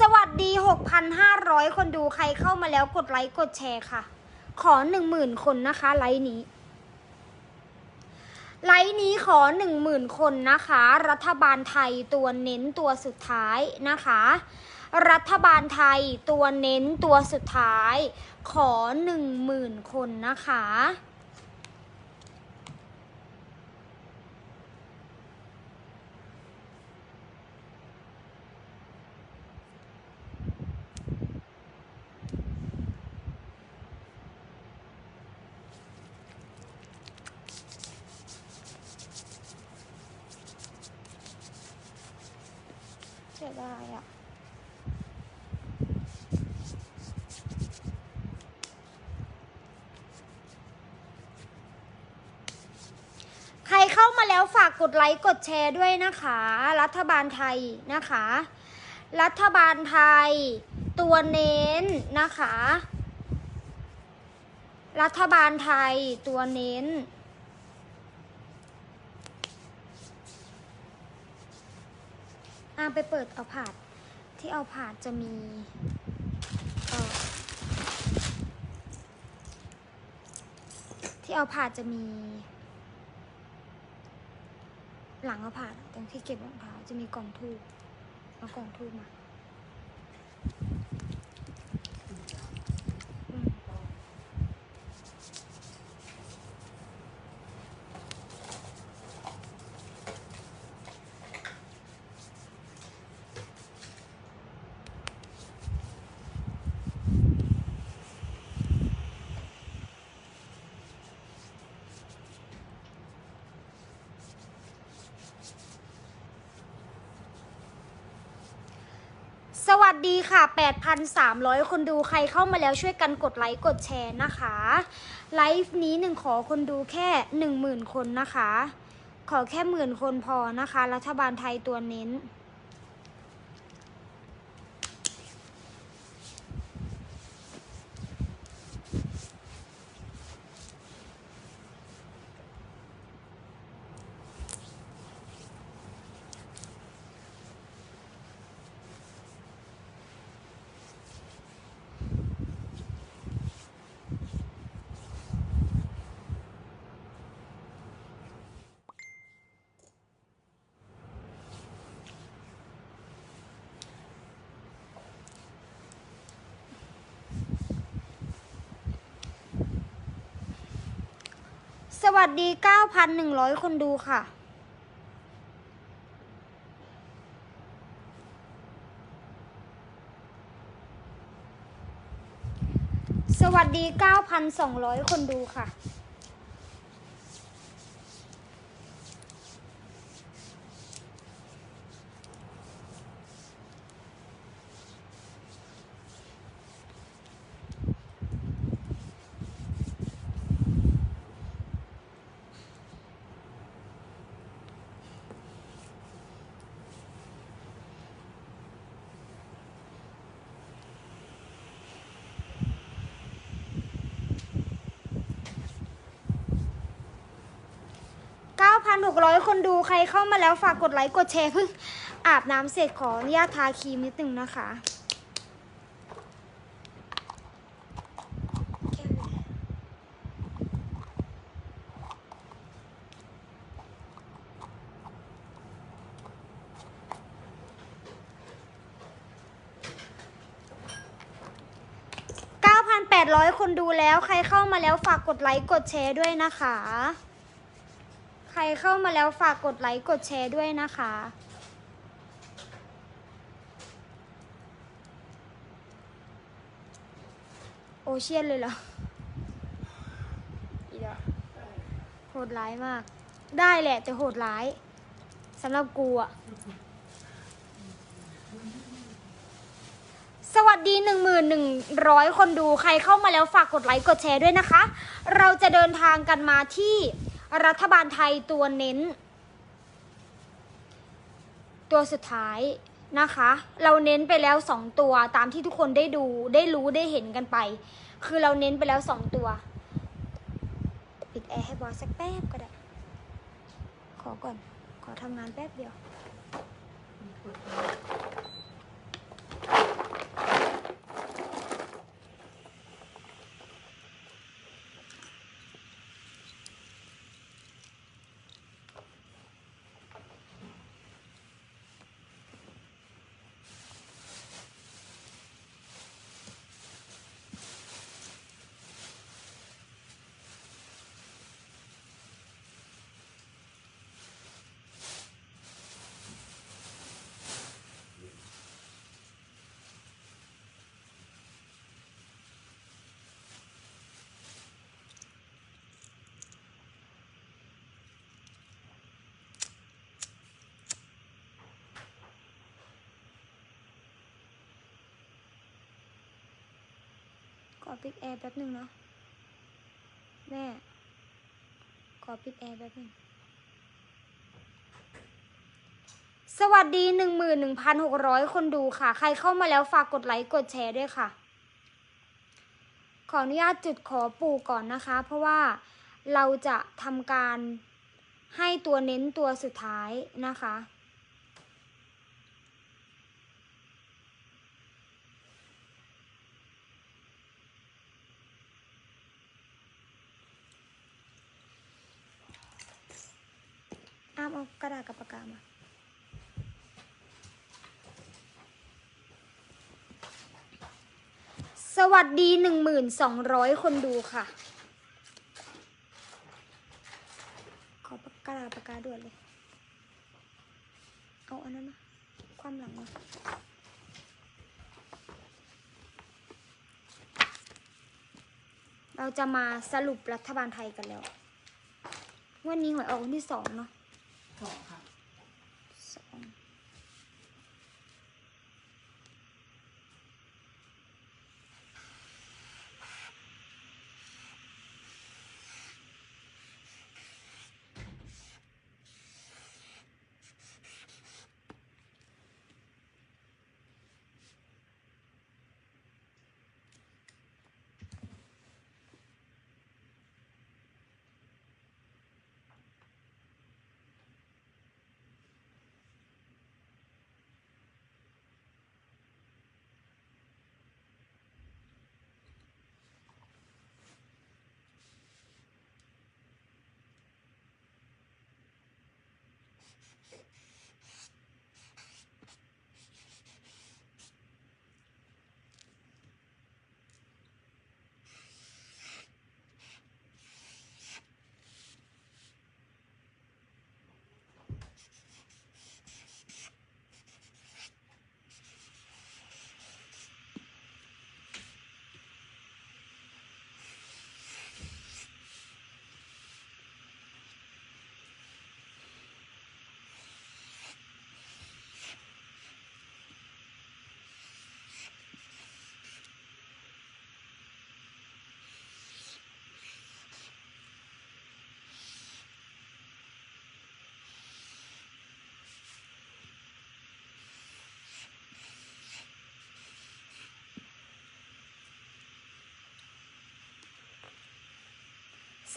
สวัสดี 6,500 คนดูใครเข้ามาแล้วกดไลค์กดแชร์ค่ะ ขอ 10,000 คนนะคะ ไลค์นี้ ไลค์นี้ขอ 10,000 คนนะคะ รัฐบาลไทยตัวเน้นตัวสุดท้ายนะคะ รัฐบาลไทยตัวเน้นตัวสุดท้าย ขอ 10,000 คนนะคะ เสียดายอะ ใครเข้ามา แล้วฝากกดไลค์กดแชร์ด้วยนะคะ รัฐบาลไทยนะคะ รัฐบาลไทย ตัวเน้นนะคะ รัฐบาลไทยตัวเน้นอ่าไปเปิดเอาผาดที่เอาผาดจะมีเอ่อที่เอาผาดจะมี หลังเอาผาตรงที่เก็บรองเท้าจะมีกล่องทูบเอากล่องทูบมา สวัสดีค่ะ 8,300 คนดูใครเข้ามาแล้วช่วยกันกดไลค์กดแชร์นะคะ ไลฟ์นี้หนึ่งขอคนดูแค่ 10,000 คนนะคะ ขอแค่หมื่นคนพอนะคะ รัฐบาลไทยตัวเน้น สวัสดี 9,100 คนดูค่ะ สวัสดี 9,200 คนดูค่ะ 9,600 คนดูใครเข้ามาแล้วฝากกดไลค์กดแชร์เพิ่งอาบน้ำเสร็จขออนุญาตทาครีมนิดนึงนะคะ9,800 คนดูแล้วใครเข้ามาแล้วฝากกดไลค์กดแชร์ด้วยนะคะ รเข้ามาแล้วฝากกดไลค์กดแชร์ด้วยนะคะ โอเชียนเลยเหรอ อีดอโหดร้ายมาก ได้แหละแต่โหดร้ายสำหรับกูอะสวัสดี 1,100 คนดู ใครเข้ามาแล้วฝากกดไลค์ กดแชร์ด้วยนะคะ เราจะเดินทางกันมาที่ รัฐบาลไทยตัวเน้น ตัวสุดท้ายนะคะ เราเน้นไปแล้วสองตัวตามที่ทุกคนได้ดูได้รู้ได้เห็นกันไป คือเราเน้นไปแล้วสองตัว ปิดแอร์ให้บอสสักแป๊บก็ได้ ขอก่อน ขอทำงานแป๊บเดียว ขอปิดแอร์แป๊บหนึ่งเนาะแม่ ขอปิดแอร์แป๊บหนึ่งสวัสดีหนึ่งหมื่นหนึ่งพันหกร้อยคนดูค่ะ ใครเข้ามาแล้วฝากกดไลค์กดแชร์ด้วยค่ะ ขออนุญาตจุดขอปู่ก่อนนะคะ เพราะว่าเราจะทำการให้ตัวเน้นตัวสุดท้ายนะคะามเอากระดาษกับปากกามาสวัสดีหนึ่งหมื่นสองร้อยคนดูค่ะ ขอปากกาปากกาด่วนเลย เอาอันนั้นมาความหลังมาเราจะมาสรุปรัฐบาลไทยกันแล้ว วันนี้หวยออกวันที่สองเนาะ สองค่ะ สอง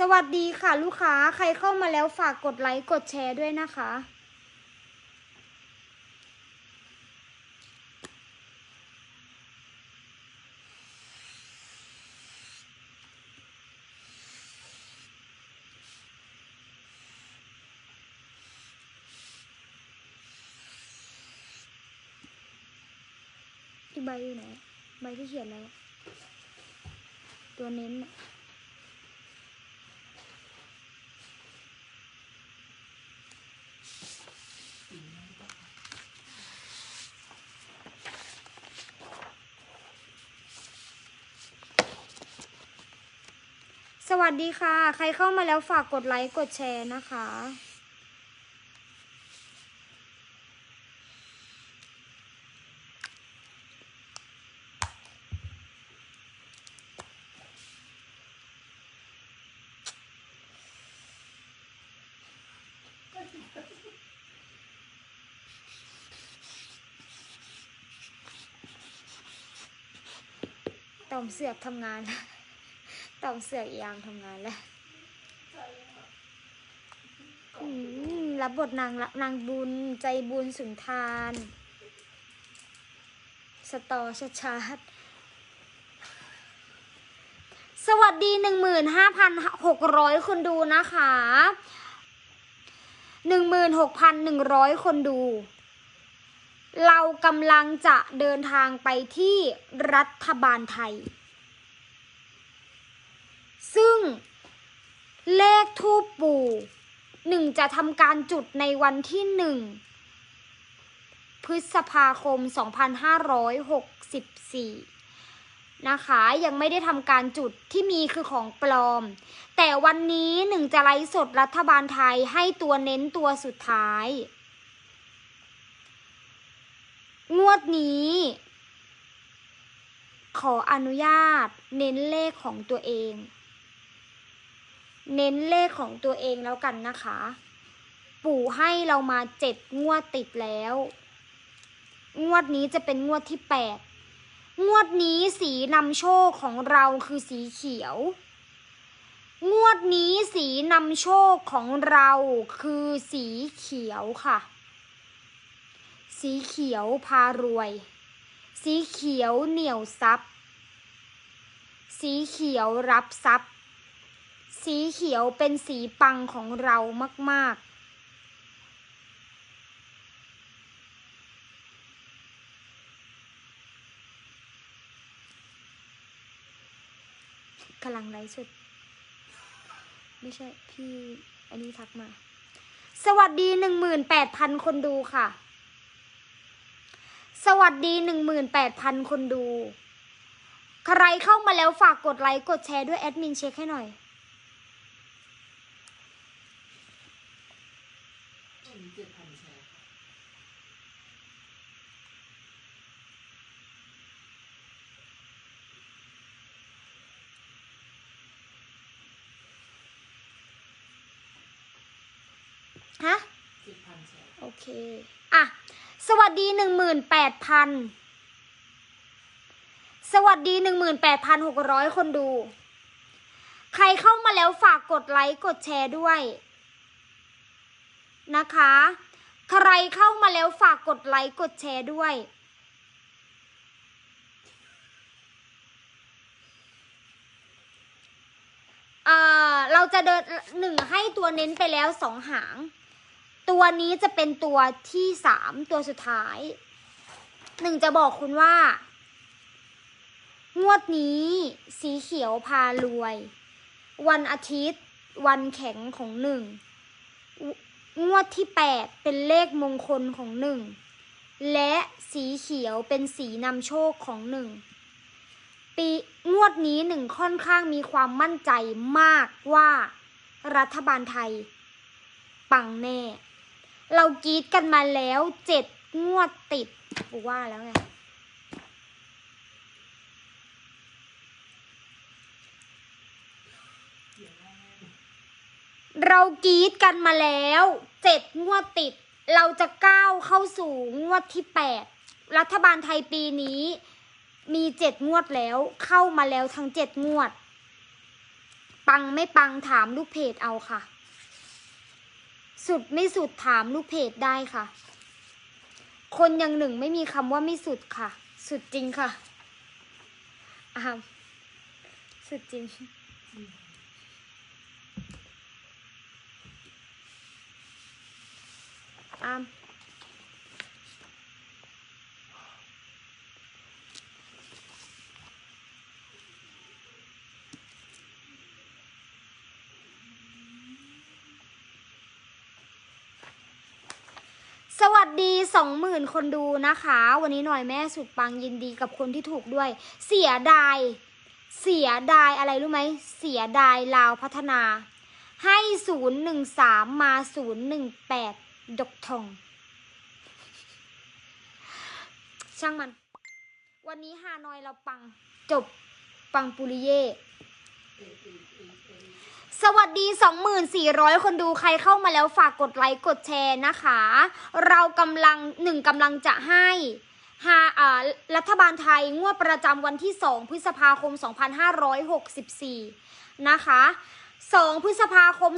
สวัสดีค่ะลูกค้าใครเข้ามาแล้วฝากกดไลค์กดแชร์ด้วยนะคะ ที่ใบอยู่ไหน ใบที่เขียนแล้ว ตัวเน้น วัสดีค่ะ ใครเข้ามาแล้วฝากกดไลค์กดแชร์นะคะ ต่อมเสือกทำงาน ต่อมเสือกยามทำงานแล้วรับบทนางละนางบุญใจบุญสุนทาน สตอชัดชาดสวัสดีหนึ่งหมื่นห้าพันหกร้อยคนดูนะคะหนึ่งหมื่นหกพันหนึ่งร้อยคนดู เรากำลังจะเดินทางไปที่รัฐบาลไทย ซึ่งเลขทูปปู่หนึ่งจะทำการจุดในวันที่หนึ่งพฤษภาคม 2564 นะคะ ยังไม่ได้ทำการจุดที่มีคือของปลอม แต่วันนี้หนึ่งจะไลฟ์สดรัฐบาลไทยให้ตัวเน้นตัวสุดท้าย งวดนี้ ขออนุญาตเน้นเลขของตัวเอง เน้นเลขของตัวเองแล้วกันนะคะ ปู่ให้เรามาเจ็ดงวดติดแล้ว งวดนี้จะเป็นงวดที่แปดงวดนี้สีนำโชคของเราคือสีเขียว งวดนี้สีนำโชคของเราคือสีเขียวค่ะ สีเขียวพารวย สีเขียวเหนียวซับ สีเขียวรับทรัพย์ สีเขียวเป็นสีปังของเรามาก ๆกำลังไลฟ์สดไม่ใช่พี่อันนี้ทักมา สวัสดีหนึ่งหมื่นแปดพันคนดูค่ะ สวัสดีหนึ่งหมื่นแปดพันคนดู ใครเข้ามาแล้วฝากกดไลค์กดแชร์ด้วยแอดมินเช็คให้หน่อย เจ็ดพันแชร์ ฮะ เจ็ดพันแชร์ โอ เค อะ สวัสดีหนึ่งหมื่นแปดพันสวัสดีหนึ่งหมื่นแปดพันหกร้อยคนดู ใครเข้ามาแล้วฝากกดไลค์กดแชร์ด้วย นะคะ ใครเข้ามาแล้วฝากกดไลค์กดแชร์ด้วยเอ่อเราจะเดินหนึ่งให้ตัวเน้นไปแล้วสองหาง ตัวนี้จะเป็นตัวที่สามตัวสุดท้ายหนึ่งจะบอกคุณว่า งวดนี้สีเขียวพารวย วันอาทิตย์ วันแข็งของหนึ่งงวดที่แปดเป็นเลขมงคลของหนึ่งและสีเขียวเป็นสีนำโชคของหนึ่งปีงวดนี้หนึ่งค่อนข้างมีความมั่นใจมากว่ารัฐบาลไทย ปังแน่ เรากรีดกันมาแล้วเจ็ดงวดติดกูว่าแล้วไงเรากรีดกันมาแล้วเจ็ดงวดติด เราจะก้าวเข้าสู่งวดที่แปดรัฐบาลไทยปีนี้ มีเจ็ดงวดแล้ว เข้ามาแล้วทั้งเจ็ดงวด ปังไม่ปังถามลูกเพจเอาค่ะ สุดไม่สุดถามลูกเพจได้ค่ะ คนอย่างหนึ่งไม่มีคำว่าไม่สุดค่ะ สุดจริงค่ะอ้าวสุดจริงอ้าม สวัสดีสองหมื่นคนดูนะคะ วันนี้หน่อยแม่สุดปังยินดีกับคนที่ถูกด้วย เสียดาย เสียดายอะไรรู้ไหม เสียดายลาวพัฒนา ให้ศูนย์หนึ่งสามมาศูนย์หนึ่งแปดดกทอง ช่างมัน วันนี้ฮานอยเราปังจบปังปุริเย่ สวัสดี 2400 คนดูใครเข้ามาแล้วฝากกดไลค์กดแชร์นะคะ เรากำลังหนึ่งกำลังจะให้หาอ่ารัฐบาลไทยงวดประจำวันที่ 2 พฤษภาคม 2564 นะคะ 2 พฤษภาคม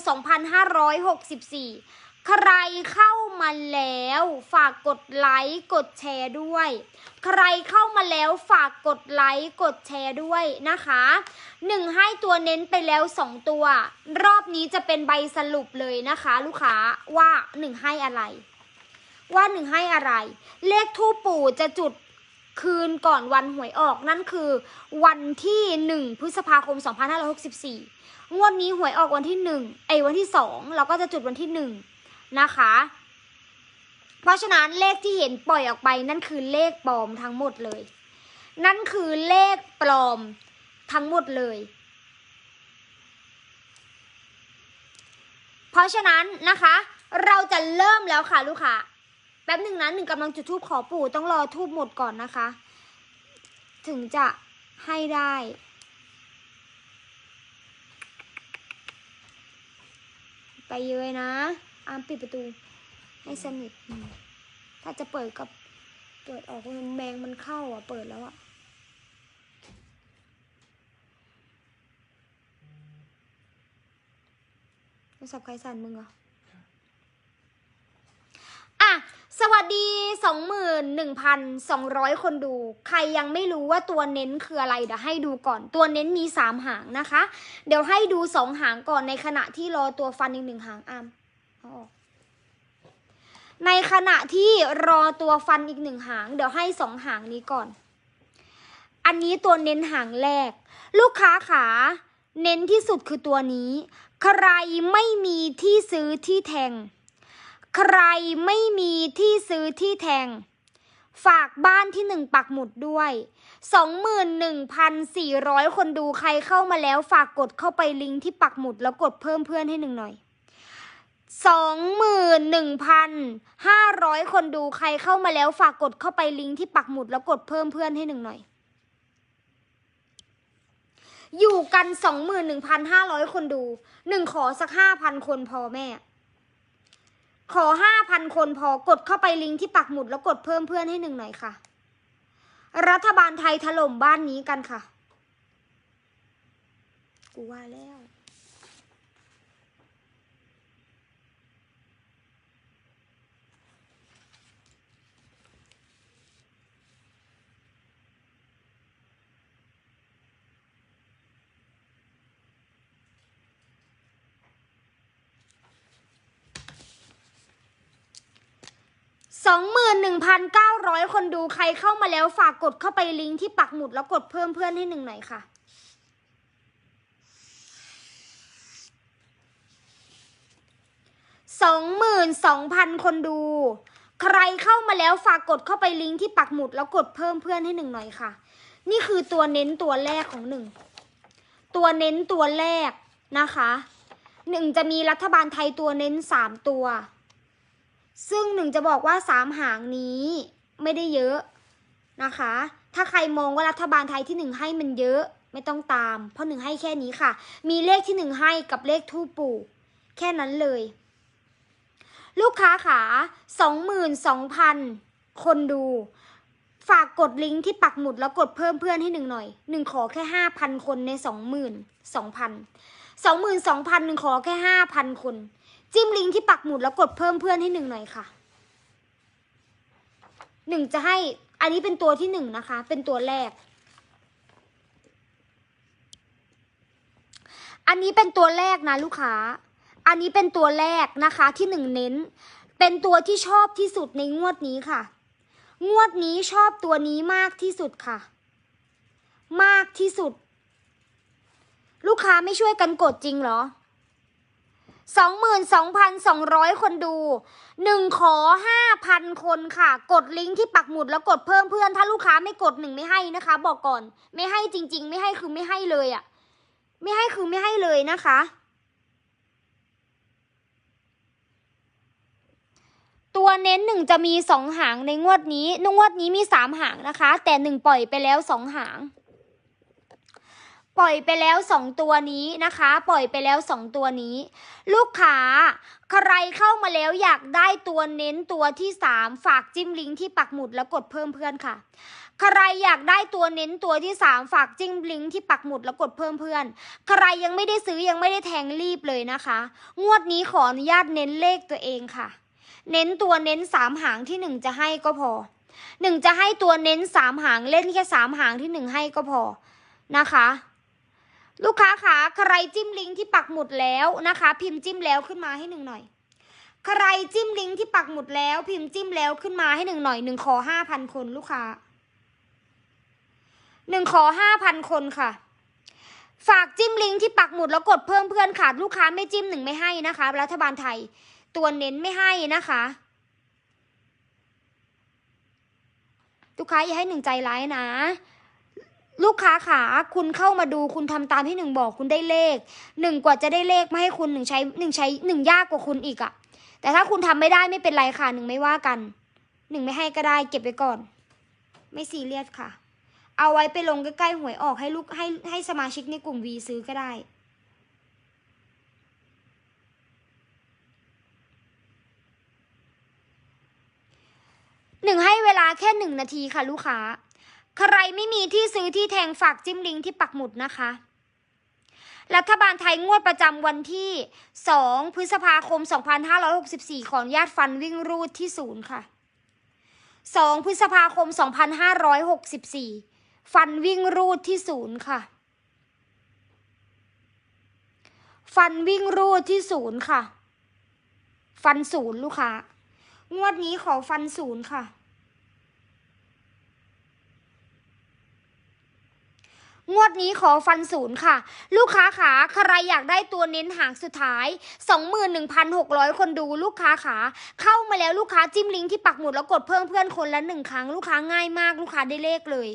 2564 ใครเข้า มาแล้ว ฝากกดไลค์กดแชร์ด้วย ใครเข้ามาแล้วฝากกดไลค์กดแชร์ด้วยนะคะหนึ่งให้ตัวเน้นไปแล้วสองตัว รอบนี้จะเป็นใบสรุปเลยนะคะ ลูกค้าว่าหนึ่งให้อะไร ว่าหนึ่งให้อะไร เลขทูปปู่จะจุดคืนก่อนวันหวยออกนั่นคือ วันที่หนึ่งพฤษภาคม 2564 งวดนี้หวยออกวันที่หนึ่งไอ้วันที่สองเราก็จะจุดวันที่หนึ่งนะคะ เพราะฉะนั้นเลขที่เห็นปล่อยออกไปนั่นคือเลขปลอมทั้งหมดเลย นั่นคือเลขปลอมทั้งหมดเลย เพราะฉะนั้นนะคะ เราจะเริ่มแล้วค่ะลูกค้าแป๊บหนึ่งนะหนึ่งกำลังจุดทูบขอปู่ต้องรอทูบหมดก่อนนะคะ ถึงจะให้ได้ไปเยอะนะ อามปิดประตู ให้สนิท ถ้าจะเปิดกับเปิดออกมันแมงมันเข้าอะ เปิดแล้วอะโทรศัพท์ใครสั่นมึงเหรออะ สวัสดี21,200คนดู ใครยังไม่รู้ว่าตัวเน้นคืออะไรเดี๋ยวให้ดูก่อน ตัวเน้นมี3หางนะคะ เดี๋ยวให้ดู2หางก่อนในขณะที่รอตัวฟันอีกหนึ่งหางอ้ามอาอ ในขณะที่รอตัวฟันอีกหนึ่งหาง เดี๋ยวให้สองหางนี้ก่อน อันนี้ตัวเน้นหางแรก ลูกค้าขา เน้นที่สุดคือตัวนี้ ใครไม่มีที่ซื้อที่แทง ใครไม่มีที่ซื้อที่แทง ฝากบ้านที่หนึ่งปักหมุดด้วย21,400 คนดูใครเข้ามาแล้วฝากกดเข้าไปลิงก์ที่ปักหมุดแล้วกดเพิ่มเพื่อนให้หนึ่งหน่อย 21,500 คนดูใครเข้ามาแล้วฝากกดเข้าไปลิงก์ที่ปักหมุดแล้วกดเพิ่มเพื่อนให้หนึ่งหน่อย อยู่กัน 21,500 คนดูหนึ่งขอสัก 5,000 คนพอแม่ ขอ 5,000 คนพอกดเข้าไปลิงก์ที่ปักหมุดแล้วกดเพิ่มเพื่อนให้หนึ่งหน่อยค่ะ รัฐบาลไทยถล่มบ้านนี้กันค่ะ กูว่าแล้ว สองหมื่นหนึ่งพันเก้าร้อยคนดูใครเข้ามาแล้วฝากกดเข้าไปลิงก์ที่ปักหมุดแล้วกดเพิ่มเพื่อนให้หนึ่งหน่อยค่ะสองหมื่นสองพันคนดู ใครเข้ามาแล้วฝากกดเข้าไปลิงก์ที่ปักหมุดแล้วกดเพิ่มเพื่อนให้หนึ่งหน่อยค่ะ นี่คือตัวเน้นตัวแรกของหนึ่ง ตัวเน้นตัวแรกนะคะหนึ่งจะมีรัฐบาลไทยตัวเน้นสามตัว ซึ่งหนึ่งจะบอกว่าสามหางนี้ไม่ได้เยอะนะคะ ถ้าใครมองว่ารัฐบาลไทยที่หนึ่งให้มันเยอะไม่ต้องตาม เพราะหนึ่งให้แค่นี้ค่ะ มีเลขที่หนึ่งให้กับเลขทูปปู่ แค่นั้นเลย ลูกค้าขาสองหมื่นสองพันคนดู ฝากกดลิงก์ที่ปักหมุดแล้วกดเพิ่มเพื่อนให้หนึ่งหน่อยหนึ่งขอแค่ห้าพันคนในสองหมื่นสองพันสองหมื่นสองพันหนึ่งขอแค่ห้าพันคน จิ้มลิงก์ที่ปักหมุดแล้วกดเพิ่มเพื่อนให้หนึ่งหน่อยค่ะหนึ่งจะให้อันนี้เป็นตัวที่หนึ่งนะคะ เป็นตัวแรก อันนี้เป็นตัวแรกนะลูกค้า อันนี้เป็นตัวแรกนะคะที่หนึ่งเน้น เป็นตัวที่ชอบที่สุดในงวดนี้ค่ะ งวดนี้ชอบตัวนี้มากที่สุดค่ะ มากที่สุด ลูกค้าไม่ช่วยกันกดจริงเหรอ สองหมื่นสองพันสองร้อยคนดูหนึ่งขอห้าพันคนค่ะ กดลิงก์ที่ปักหมุดแล้วกดเพิ่มเพื่อน ถ้าลูกค้าไม่กดหนึ่งไม่ให้นะคะ บอกก่อน ไม่ให้จริง ๆ ไม่ให้คือไม่ให้เลยอะ่ะ ไม่ให้คือไม่ให้เลยนะคะ ตัวเน้นหนึ่งจะมีสองหางในงวดนี้นงวดนี้มีสามหางนะคะ แต่หนึ่งปล่อยไปแล้วสองหาง ล่อยไปแล้วสองตัวนี้นะคะ ปล่อยไปแล้วสองตัวนี้ ลูกค้าใครเข้ามาแล้วอยากได้ตัวเน้นตัวที่สามฝากจิ้มลิงก์ที่ปักหมุดแล้วกดเพิ่มเพื่อนค่ะใครอยากได้ตัวเน้นตัวที่สามฝากจิ้มลิงก์ที่ปักหมุดแล้วกดเพิ่มเพื่อน ใครยังไม่ได้ซื้อยังไม่ได้แทงรีบเลยนะคะ งวดนี้ขออนุญาตเน้นเลขตัวเองค่ะ เน้นตัวเน้นสามหางที่หนึ่งจะให้ก็พอหนึ่งจะให้ตัวเน้นสามหางเล่นแค่สามหางที่หนึ่งให้ก็พอนะคะ ลูกค้าคะใครจิ้มลิงก์ที่ปักหมุดแล้วนะคะ พิมพ์จิ้มแล้วขึ้นมาให้หนึ่งหน่อย ใครจิ้มลิงก์ที่ปักหมุดแล้ว พิมพ์จิ้มแล้วขึ้นมาให้หนึ่งหน่อยหนึ่งขอห้าพันคนลูกค้าหนึ่งขอห้าพันคนค่ะ ฝากจิ้มลิงก์ที่ปักหมุดแล้วกดเพิ่มเพื่อนขาดลูกค้าไม่จิ้มหนึ่งไม่ให้นะคะ รัฐบาลไทย ตัวเน้นไม่ให้นะคะลูกค้าอย่าให้หนึ่งใจร้ายนะ ลูกค้าขาคุณเข้ามาดูคุณทำตามที่หนึ่งบอกคุณได้เลขหนึ่งกว่าจะได้เลขไมาให้คุณหนึ่งใช้หนึ่งใช้หนึ่งยากกว่าคุณอีกอะแต่ถ้าคุณทำไม่ได้ไม่เป็นไรค่ะหนึ่งไม่ว่ากันหนึ่งไม่ให้ก็ได้เก็บไว้ก่อน ไม่ซีเรียสค่ะ เอาไว้ไปลงใกล้ๆหวยออกให้ลูกให้ให้สมาชิกในกลุ่มวีซื้อก็ได้หนึ่งให้เวลาแค่หนึ่งนาทีค่ะ ลูกค้า ใครไม่มีที่ซื้อที่แทงฝากจิ้มลิงก์ที่ปักหมุดนะคะ รัฐบาลไทยงวดประจำวันที่ 2 พฤษภาคม 2564 ขออนุญาตฟันวิ่งรูดที่ศูนย์ค่ะ 2 พฤษภาคม 2564 ฟันวิ่งรูดที่ศูนย์ค่ะ ฟันวิ่งรูดที่ศูนย์ค่ะ ฟันศูนย์ลูกค้างวดนี้ขอฟันศูนย์ค่ะ งวดนี้ขอฟันศูนย์ค่ะ ลูกค้าขาใครอยากได้ตัวเน้นหางสุดท้าย 21,600 คนดูลูกค้าขา เข้ามาแล้วลูกค้าจิ้มลิงก์ที่ปักหมุดแล้วกดเพิ่มเพื่อนคนละหนึ่งครั้งลูกค้าง่ายมาก ลูกค้าได้เลขเลย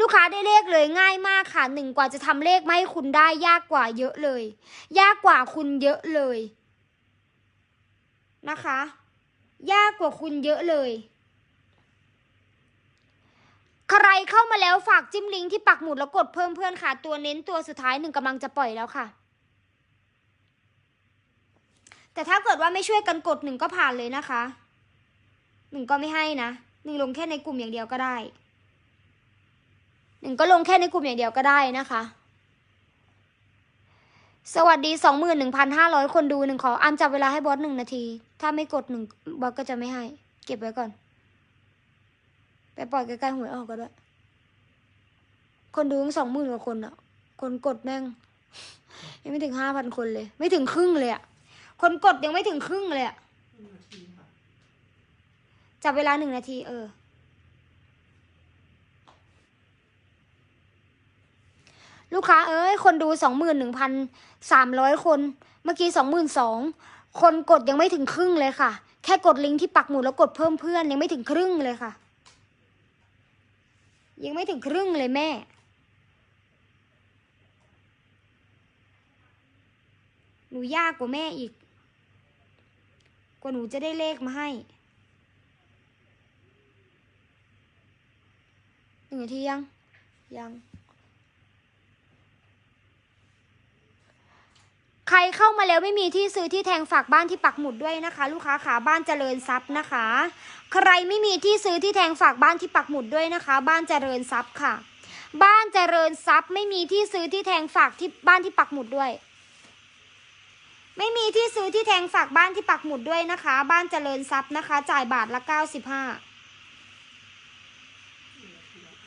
ลูกค้าได้เลขเลยง่ายมากค่ะหนึ่งกว่าจะทำเลขไมาให้คุณได้ยากกว่าเยอะเลย ยากกว่าคุณเยอะเลย นะคะ ยากกว่าคุณเยอะเลย ใครเข้ามาแล้วฝากจิ้มลิงก์ที่ปักหมุดแล้วกดเพิ่มเพื่อนค่ะ ตัวเน้นตัวสุดท้ายหนึ่งกำลังจะปล่อยแล้วค่ะ แต่ถ้าเกิดว่าไม่ช่วยกันกดหนึ่งก็ผ่านเลยนะคะหนึ่งก็ไม่ให้นะหนึ่งลงแค่ในกลุ่มอย่างเดียวก็ได้หนึ่งก็ลงแค่ในกลุ่มอย่างเดียวก็ได้นะคะ สวัสดีสองหมื่นหนึ่งพันห้าร้อยคนดูหนึ่งขออามจับเวลาให้บอสหนึ่งนาที ถ้าไม่กดหนึ่งบอสก็จะไม่ให้ เก็บไว้ก่อน ปปล่อยใกล้ๆหวยออกก็ได้ คนดูงสองหมื่นกว่าคนอะคนกดแม่ง ยังไม่ถึงห้าพันคนเลย ไม่ถึงครึ่งเลยอะคนกดยังไม่ถึงครึ่งเลยอะหนึ่งนาทีค่ะจับเวลาหนึ่งนาที เออ ลูกค้าเอ้ย คนดูสองหมื่นหนึ่งพันสามร้อยคน เมื่อกี้สองหมื่นสองคนกดยังไม่ถึงครึ่งเลยค่ะ แค่กดลิงก์ที่ปักหมุดแล้วกดเพิ่มเพื่อนยังไม่ถึงครึ่งเลยค่ะ ยังไม่ถึงครึ่งเลยแม่ หนูยากกว่าแม่อีก กว่าหนูจะได้เลขมาให้หนึ่งนาทียัง ยัง ใครเข้ามาแล้วไม่มีที่ซื้อที่แทงฝากบ้านที่ปักหมุดด้วยนะคะ ลูกค้าขาบ้านเจริญทรัพย์นะคะ ใครไม่มีที่ซื้อที่แทงฝากบ้านที่ปักหมุดด้วยนะคะ บ้านเจริญทรัพย์ค่ะ บ้านเจริญทรัพย์ไม่มีที่ซื้อที่แทงฝากที่บ้านที่ปักหมุดด้วย ไม่มีที่ซื้อที่แทงฝากบ้านที่ปักหมุดด้วยนะคะ บ้านเจริญทรัพย์นะคะ จ่ายบาทละเก้าสิบห้า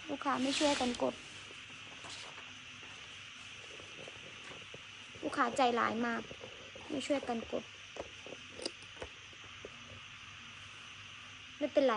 ลูกค้าไม่ช่วยกันกด ลูกค้าใจร้ายมาก ไม่ช่วยกันกด ไม่เป็นไร